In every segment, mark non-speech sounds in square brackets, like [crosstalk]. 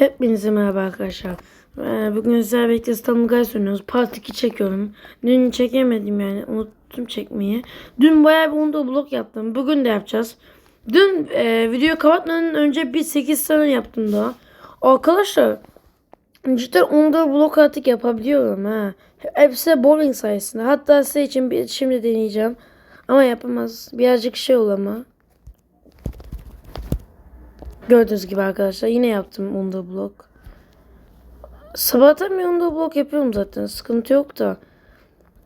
Hepinize merhaba arkadaşlar. Ee, Bugün sizlerle birlikte İstanbul Guys oynuyoruz. Part 2 çekiyorum. Dün çekemedim yani. Unuttum çekmeyi. Dün bayağı bir onda blok yaptım. Bugün de yapacağız. Dün e, videoyu kapatmadan önce bir 8 tane yaptım daha. Arkadaşlar cidden onda blok artık yapabiliyorum ha. Hepsi bowling sayesinde. Hatta size için bir, şimdi deneyeceğim. Ama yapamaz. Birazcık şey ol ama. Gördüğünüz gibi arkadaşlar yine yaptım onda blok. Sabahtan bir onda blok yapıyorum zaten. Sıkıntı yok da.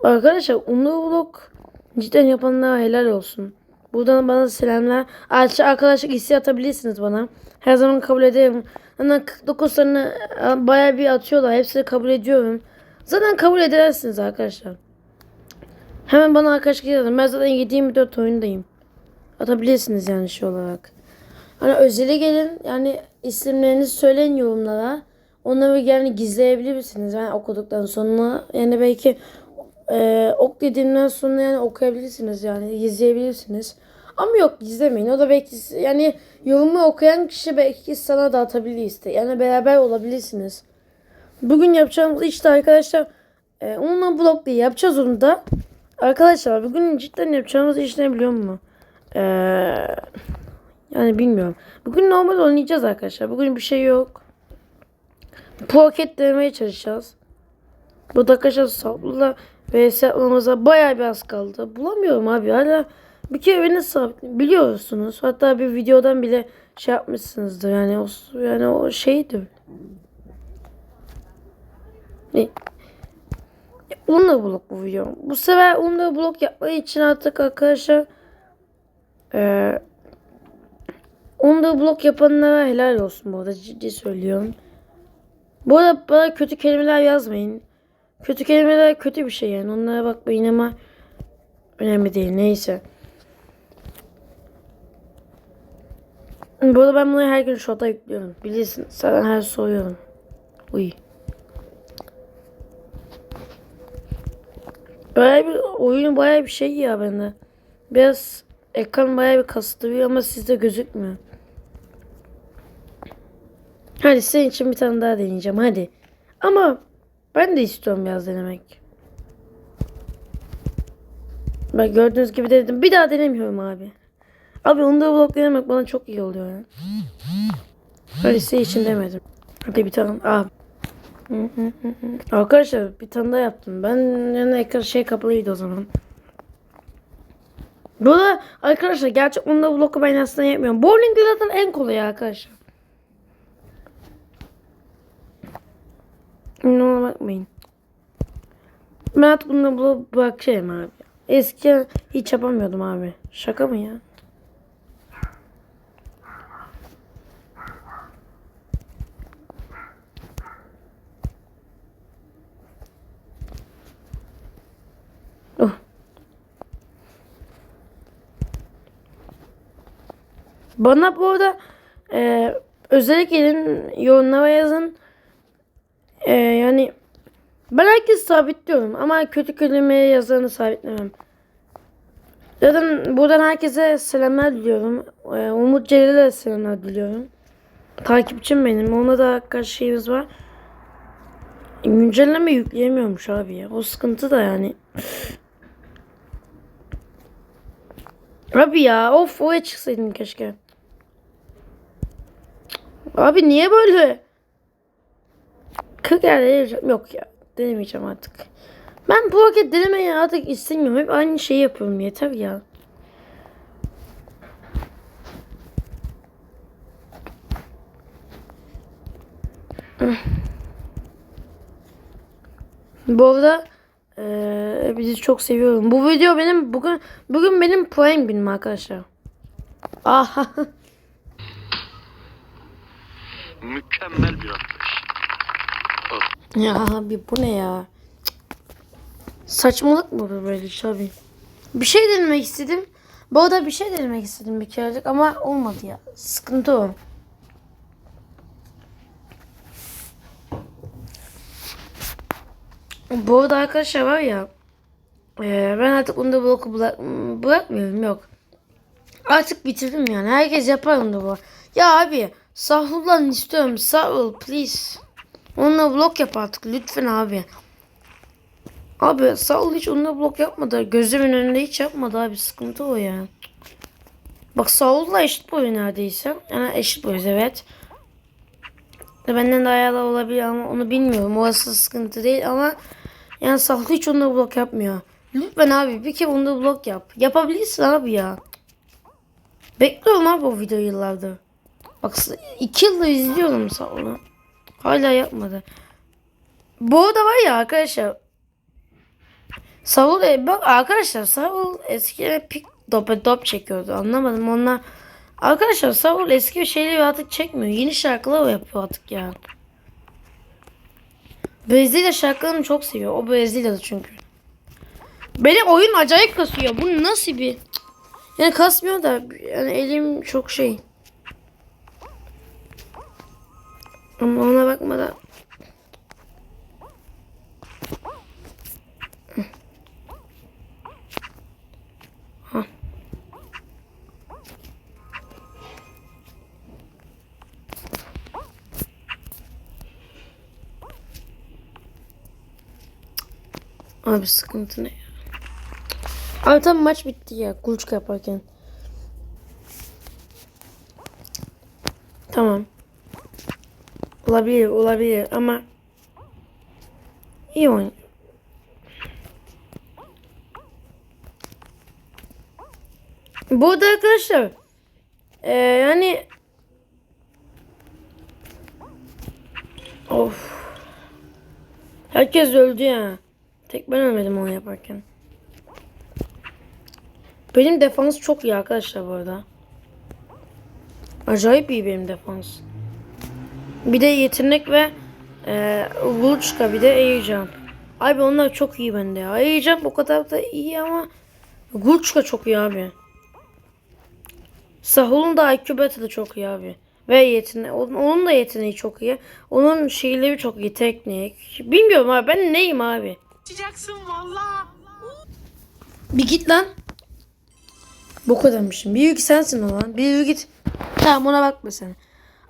Arkadaşlar onda blok cidden yapanlara helal olsun. Buradan bana selamlar. Ayrıca arkadaşlık isteği atabilirsiniz bana. Her zaman kabul ederim. Hemen 49 tane e, bayağı bir atıyorlar. Hepsini kabul ediyorum. Zaten kabul edersiniz arkadaşlar. Hemen bana arkadaşlık yazın. Ben zaten 7-24 oyundayım. Atabilirsiniz yani şey olarak. Hani özele gelin yani isimlerinizi söyleyin yorumlara. Onları yani gizleyebilirsiniz yani okuduktan sonra. Yani belki e, ok dediğimden sonra yani okuyabilirsiniz yani gizleyebilirsiniz. Ama yok gizlemeyin. O da belki yani yorumu okuyan kişi belki sana da atabilir işte. Yani beraber olabilirsiniz. Bugün yapacağımız işte arkadaşlar e, onunla blok değil yapacağız onu da. Arkadaşlar bugün cidden yapacağımız iş ne biliyor musun? Eee yani bilmiyorum. Bugün normal oynayacağız arkadaşlar. Bugün bir şey yok. Pocket denemeye çalışacağız. Bu da arkadaşlar saplıla ve saplamamıza bayağı bir az kaldı. Bulamıyorum abi. Hala bir kere beni sabit biliyorsunuz. Hatta bir videodan bile şey yapmışsınızdır. Yani o, yani o şeydi. Ne? Onunla blok bu video. Bu sefer onunla blok yapmak için artık arkadaşlar eee Onda blok yapanlara helal olsun bu arada ciddi söylüyorum. Bu arada bana kötü kelimeler yazmayın. Kötü kelimeler kötü bir şey yani onlara bakmayın ama önemli değil neyse. Bu arada ben bunları her gün shota yüklüyorum. Bilirsin zaten her soruyorum. Uy. Baya bir oyunu baya bir şey ya bende. Biraz ekran baya bir kastırıyor ama sizde gözükmüyor. Hadi senin için bir tane daha deneyeceğim hadi. Ama ben de istiyorum biraz denemek. Bak gördüğünüz gibi dedim. Bir daha denemiyorum abi. Abi onu da blok denemek bana çok iyi oluyor ya. Hadi senin için demedim. Hadi bir tane abi. Arkadaşlar bir tane daha yaptım. Ben yani ekran şey kapalıydı o zaman. Bu da arkadaşlar gerçek onda bloku ben aslında yapmıyorum. Bowling zaten en kolay arkadaşlar. Ne bakmayın. Ben bunu bırakacağım abi. Eski hiç yapamıyordum abi. Şaka mı ya? Bana bu arada e, özellikle gelin yorumlara yazın. E, yani ben herkes sabitliyorum ama kötü kelimeye yazanı sabitlemem. Zaten buradan herkese selamlar diliyorum. E, Umut Celal'e selamlar diliyorum. Takipçim benim. Ona da kaç şeyimiz var. Güncelleme yükleyemiyormuş abi ya. O sıkıntı da yani. Abi ya of oya çıksaydım keşke. Abi niye böyle? 40 yerde deneyeceğim. Yok ya denemeyeceğim artık. Ben bu vakit denemeyi artık istemiyorum. Hep aynı şeyi yapıyorum yeter ya. Bu arada eee bizi çok seviyorum. Bu video benim bugün bugün benim prime günüm arkadaşlar. Aha. [laughs] Mükemmel bir atlayış. Ya abi bu ne ya? Saçmalık mı bu böyle abi? Bir şey denemek istedim. Bu arada bir şey denemek istedim bir kerelik ama olmadı ya. Sıkıntı o. Bu arada arkadaşlar var ya. eee, ben artık onda bloku bırak, bırakmıyorum yok. Artık bitirdim yani. Herkes yapar onda bu. Ya abi Sahul'dan istiyorum. Sahul please. Onunla blok yap artık lütfen abi. Abi Sahul hiç onunla blok yapmadı. Gözümün önünde hiç yapmadı abi. Sıkıntı o ya. Bak Saul'la eşit boyu neredeyse. Yani eşit boyuz evet. De Benden de ayarlı olabilir ama onu bilmiyorum. Orası sıkıntı değil ama yani Sahul hiç onunla blok yapmıyor. Lütfen abi bir kere onda blok yap. Yapabilirsin abi ya. Bekliyorum abi o videoyu yıllardır. Bak iki yıldır izliyorum Saul'u. Hala yapmadı. Bu arada var ya arkadaşlar. Saul e, bak arkadaşlar Saul eski pik dop dop çekiyordu. Anlamadım onlar. Arkadaşlar Saul eski şeyleri artık çekmiyor. Yeni şarkılar yapıyor artık ya. Brezilya şarkılarını çok seviyor. O Brezilya'da çünkü. Benim oyun acayip kasıyor. Bu nasıl bir... Yani kasmıyor da yani elim çok şey. Ama ona bakmadan Hah. Abi sıkıntı ne ya? Abi tam maç bitti ya kuluçka yaparken. Tamam. Olabilir olabilir ama iyi oyun. Bu arada arkadaşlar eee yani of herkes öldü ya. Tek ben ölmedim onu yaparken. Benim defans çok iyi arkadaşlar bu arada. Acayip iyi benim defans. Bir de yetenek ve e, Vulçka bir de Air Jump. Abi onlar çok iyi bende ya. Air Jump o kadar da iyi ama Vulçka çok iyi abi. Sahul'un da IQ Battle'ı çok iyi abi. Ve yeteneği, onun, onun da yeteneği çok iyi. Onun şeyleri çok iyi, teknik. Bilmiyorum abi ben neyim abi. Açacaksın valla. Bir git lan. Bu kadarmışım. Bir git sensin o lan. Bir yürü git. Tamam ona bakma sen.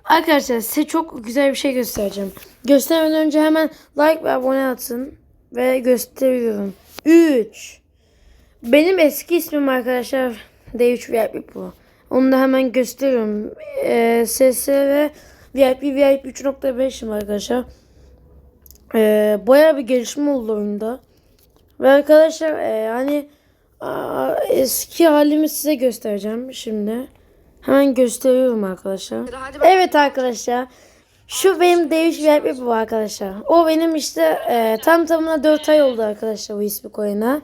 Arkadaşlar size çok güzel bir şey göstereceğim. Göstermeden önce hemen like ve abone atın. Ve gösteriyorum. 3. Benim eski ismim arkadaşlar D3 VIP Pro. Onu da hemen gösteriyorum. Ee, SS ve VIP VIP 3.5'im arkadaşlar. Ee, bayağı bir gelişme oldu oyunda. Ve arkadaşlar e, hani aa, eski halimi size göstereceğim şimdi. Hemen gösteriyorum arkadaşlar. Evet arkadaşlar. Şu benim değiş VIP bu arkadaşlar. O benim işte e, tam tamına 4 ay oldu arkadaşlar bu ismi koyuna.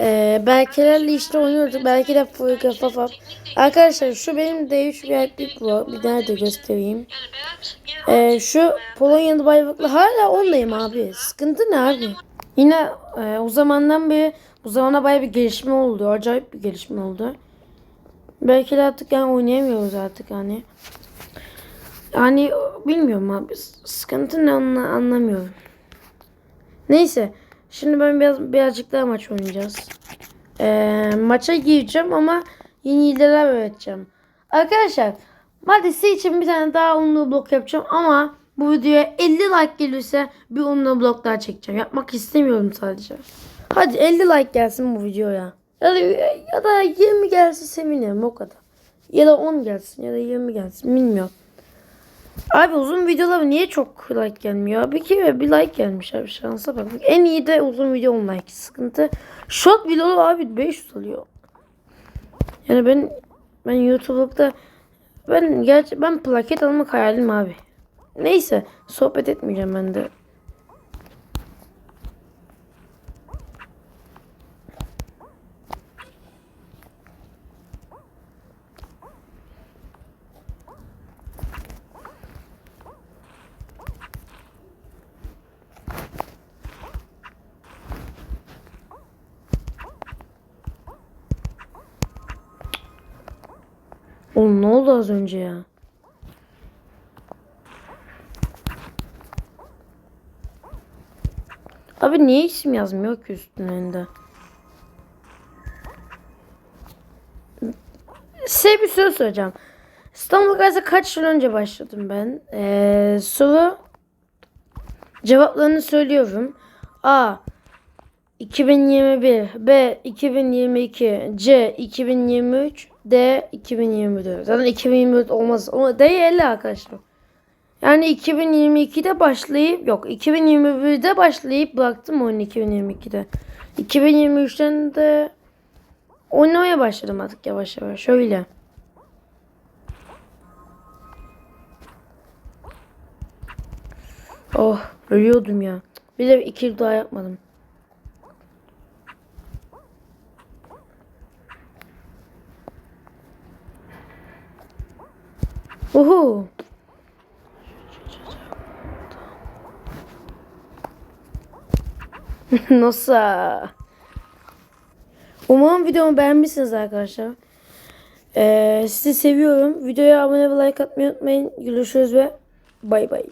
E, belkelerle işte oynuyorduk. Belki de Furika Fafaf. Arkadaşlar şu benim değiş VIP bu. Bir nerede göstereyim. E, şu Polonyalı bayraklı hala ondayım abi. Sıkıntı ne abi? Yine e, o zamandan beri bu zamana baya bir gelişme oldu. Acayip bir gelişme oldu. Belki de artık yani oynayamıyoruz artık hani. Yani bilmiyorum abi. Sıkıntı ne onu anlamıyorum. Neyse. Şimdi ben biraz birazcık daha maç oynayacağız. Ee, maça gireceğim ama yeni hileler öğreteceğim. Arkadaşlar Madisi için bir tane daha unlu blok yapacağım ama bu videoya 50 like gelirse bir unlu blok daha çekeceğim. Yapmak istemiyorum sadece. Hadi 50 like gelsin bu videoya. Ya da, ya da 20 gelse sevinirim o kadar. Ya da 10 gelsin ya da 20 gelsin bilmiyorum. Abi uzun videolar niye çok like gelmiyor? Bir kere bir like gelmiş abi şansa bak. En iyi de uzun video 10 like sıkıntı. Short videolar abi 500 oluyor. Yani ben ben YouTube'da ben gerçi ben plaket almak hayalim abi. Neyse sohbet etmeyeceğim ben de. Oğlum ne oldu az önce ya? Abi niye isim yazmıyor ki üstünde? Size bir söz söyleyeceğim. İstanbul Gazi kaç yıl önce başladım ben? Ee, soru cevaplarını söylüyorum. A. 2021 B. 2022 C. 2023 D. 2024 Zaten 2024 olmaz. Ama D 50 arkadaşlar. Yani 2022'de başlayıp yok 2021'de başlayıp bıraktım oyunu 2022'de. 2023'ten de oynamaya başladım artık yavaş yavaş. Şöyle. Oh ölüyordum ya. Bir de iki daha yapmadım. Uhu. [laughs] Nasıl? Umarım videomu beğenmişsiniz arkadaşlar. Ee, sizi seviyorum. Videoya abone ve like atmayı unutmayın. Görüşürüz ve bay bay.